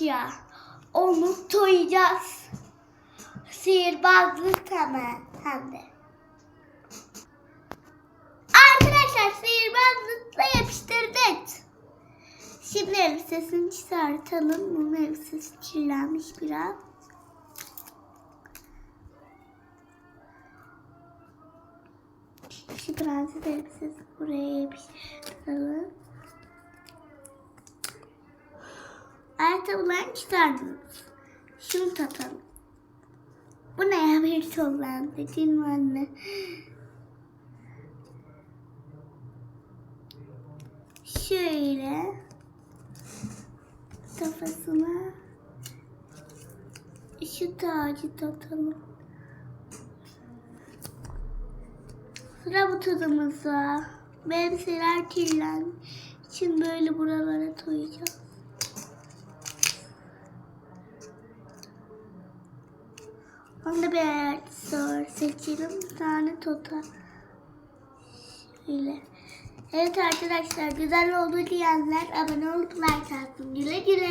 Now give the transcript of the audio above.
ya. Onu toyacağız. Sihirbazlık hemen hem. Arkadaşlar sihirbazlıkla yapıştırdık. Şimdi elbisesini çıkartalım. Bunun elbisesi kirlenmiş biraz. Şu prenses elbisesi buraya yapıştıralım. Ayakkabılarını çıkardınız. Şunu takalım. Bu ne ya bir toplantı değil mi anne? Şöyle kafasına şu tacı takalım. Sıra bu tadımıza. Benim şeyler kirlenmiş. Şimdi böyle buralara koyacağız. Onu bir aksesuar seçelim. Bir tane tota. Şöyle. Evet arkadaşlar güzel oldu diyenler abone olup like atın. Güle güle.